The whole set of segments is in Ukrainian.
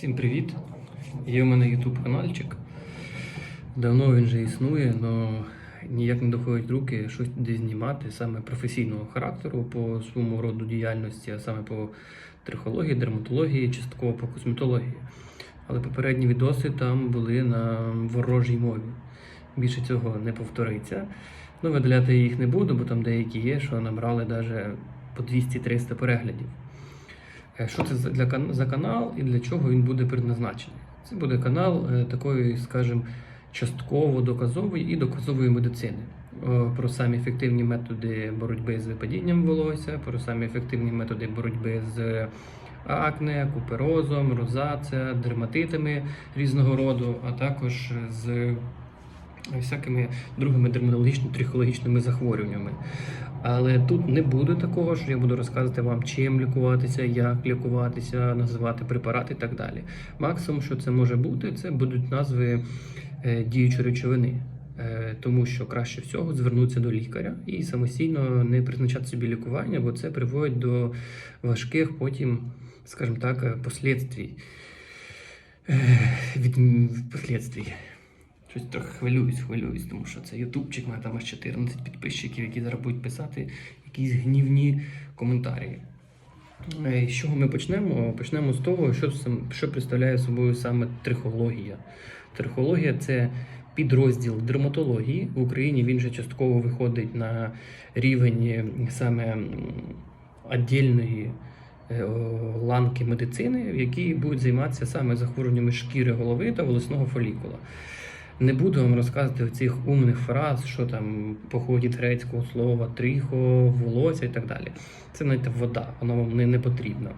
Всім привіт! Є в мене YouTube каналчик. Давно він вже існує, але ніяк не доходять руки щось де знімати саме професійного характеру по своєму роду діяльності, а саме по трихології, дерматології, частково по косметології. Але попередні відоси там були на ворожій мові. Більше цього не повториться. Ну, видаляти їх не буду, бо там деякі є, що набрали навіть по 200-300 переглядів. Е, Що це для за канал і для чого він буде предназначений? Це буде канал е, такої, скажімо, частково доказової і доказової медицини. Про самі ефективні методи боротьби з випадінням волосся, про самі ефективні методи боротьби з акне, куперозом, розація, дерматитами різного роду, а також з всякими другими дерматологічними трихологічними захворюваннями. Але тут не буде такого, що я буду розказувати вам, чим лікуватися, як лікуватися, називати препарати і так далі. Максимум, що це може бути, це будуть назви е, діючої речовини. Е, Тому що краще всього звернутися до лікаря і самостійно не призначати собі лікування, бо це приводить до важких потім, скажімо так, послідствій. Е, Від послідствій. Щось трохи хвилююсь, хвилююсь, тому що це ютубчик, мене там аж 14 підписчиків, які зараз будуть писати якісь гнівні коментарі. Е, З чого ми почнемо? Почнемо з того, що, що представляє собою саме трихологія. Трихологія це підрозділ дерматології. В Україні він же частково виходить на рівень е, саме віддільної е, ланки медицини, в якій будуть займатися саме захворюваннями шкіри голови та волосного фолікула. Не буду вам розказувати цих умних фраз, що там походить грецького слова трихо, волосся і так далі. Це навіть вода, вона вам не, не потрібна.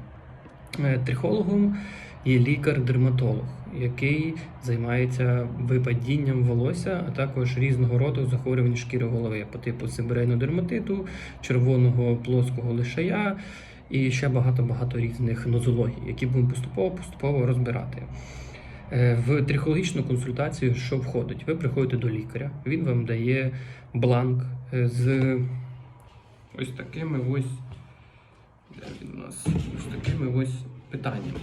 Е, Трихологом є лікар-дерматолог, який займається випадінням волосся, а також різного роду захворювань шкіри голови по типу сибирейного дерматиту, червоного плоского лишая і ще багато-багато різних нозологій, які будемо поступово-поступово розбирати. Е, В трихологічну консультацію що входить? Ви приходите до лікаря, він вам дає бланк е, з ось такими ось, де він у нас, ось такими ось питаннями.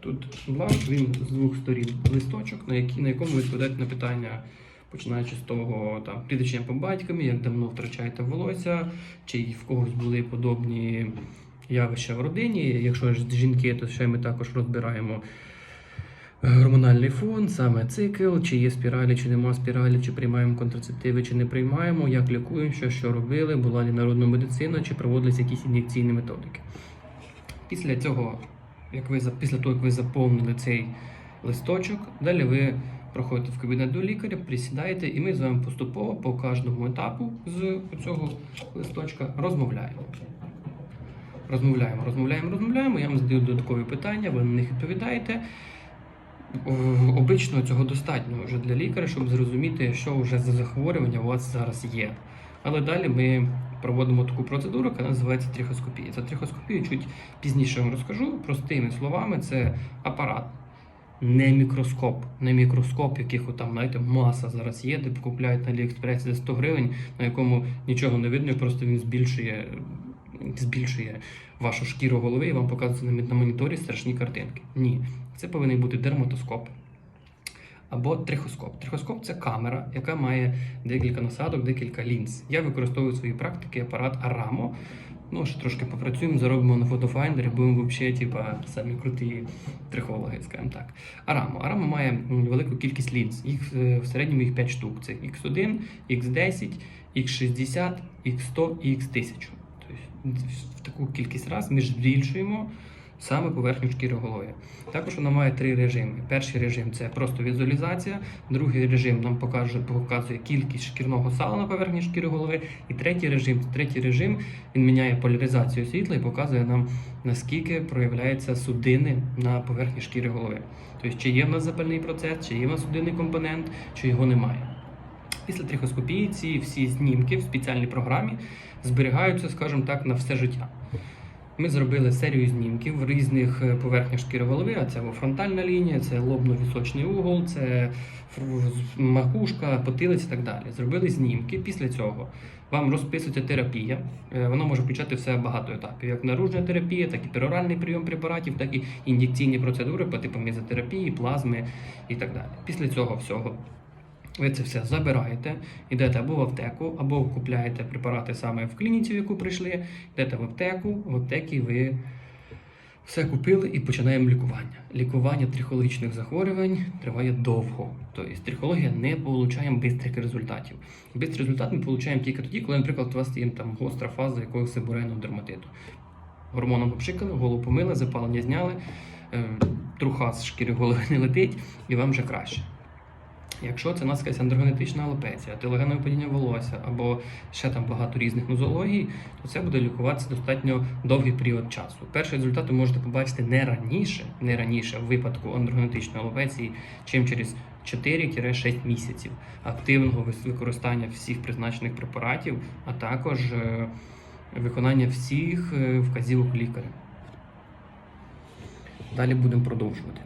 Тут бланк, він з двох сторін листочок, на, які, на якому ви на питання, починаючи з того, там, прізвища по батьками, як давно втрачаєте волосся, чи в когось були подобні явища в родині. Якщо ж жінки, то ще ми також розбираємо гормональний фон, саме цикл, чи є спіралі, чи нема спіралі, чи приймаємо контрацептиви, чи не приймаємо, як лікуємо, що, що робили, була ли народна медицина, чи проводилися якісь ін'єкційні методики. Після цього, як ви після того, як ви заповнили цей листочок, далі ви проходите в кабінет до лікаря, присідаєте, і ми з вами поступово по кожному етапу з цього листочка розмовляємо. Розмовляємо, розмовляємо, розмовляємо. Я вам задаю додаткові питання, ви на них відповідаєте. Обично цього достатньо вже для лікаря, щоб зрозуміти, що вже за захворювання у вас зараз є. Але далі ми проводимо таку процедуру, яка називається трихоскопія. За трихоскопію чуть пізніше вам розкажу. Простими словами, це апарат, не мікроскоп, не мікроскоп, яких там, знаєте, маса зараз є, де покупляють на Аліекспресі за 100 гривень, на якому нічого не видно, просто він збільшує, збільшує вашу шкіру голови і вам показується на, моніторі страшні картинки. Ні, це повинен бути дерматоскоп або трихоскоп. Трихоскоп це камера, яка має декілька насадок, декілька лінз. Я використовую в своїй практиці апарат Aramo. Ну, ще трошки попрацюємо, заробимо на фотофайндері, будемо взагалі, типа, самі круті трихологи, скажімо так. Aramo. Aramo має велику кількість лінз. Їх е, в середньому їх 5 штук. Це X1, X10, X60, X100 і X1000. В таку кількість раз ми збільшуємо саме поверхню шкіри голови. Також вона має три режими. Перший режим це просто візуалізація, другий режим нам покаже, показує кількість шкірного сала на поверхні шкіри голови. І третій режим, третій режим він міняє поляризацію світла і показує нам, наскільки проявляються судини на поверхні шкіри голови. Тобто, чи є в нас запальний процес, чи є в нас судинний компонент, чи його немає. Після трихоскопії ці всі знімки в спеціальній програмі зберігаються, скажімо так, на все життя. Ми зробили серію знімків в різних е, поверхнях шкіри голови, а це фронтальна лінія, це лобно-вісочний угол, це макушка, потилиця і так далі. Зробили знімки. Після цього вам розписується терапія. Е, Вона може включати в себе багато етапів, як наружна терапія, так і пероральний прийом препаратів, так і ін'єкційні процедури по типу мезотерапії, плазми і так далі. Після цього всього ви це все забираєте, йдете або в аптеку, або купляєте препарати саме в клініці, в яку прийшли, йдете в аптеку, в аптекі ви все купили і починаємо лікування. Лікування трихологічних захворювань триває довго. Тобто трихологія не отримуємо швидких результатів. Бистрий результат ми отримуємо тільки тоді, коли, наприклад, у вас є там гостра фаза якогось себорейного дерматиту. Гормоном попшикали, голову помили, запалення зняли, е, труха з шкіри голови не летить, і вам вже краще. Якщо це у нас якась андрогенетична алопеція, телогенне падіння волосся або ще там багато різних нозологій, то це буде лікуватися достатньо довгий період часу. Перший результат ви можете побачити не раніше, не раніше в випадку андрогенетичної алопеції, чим через 4-6 місяців активного використання всіх призначених препаратів, а також е, виконання всіх е, вказівок лікаря. Далі будемо продовжувати.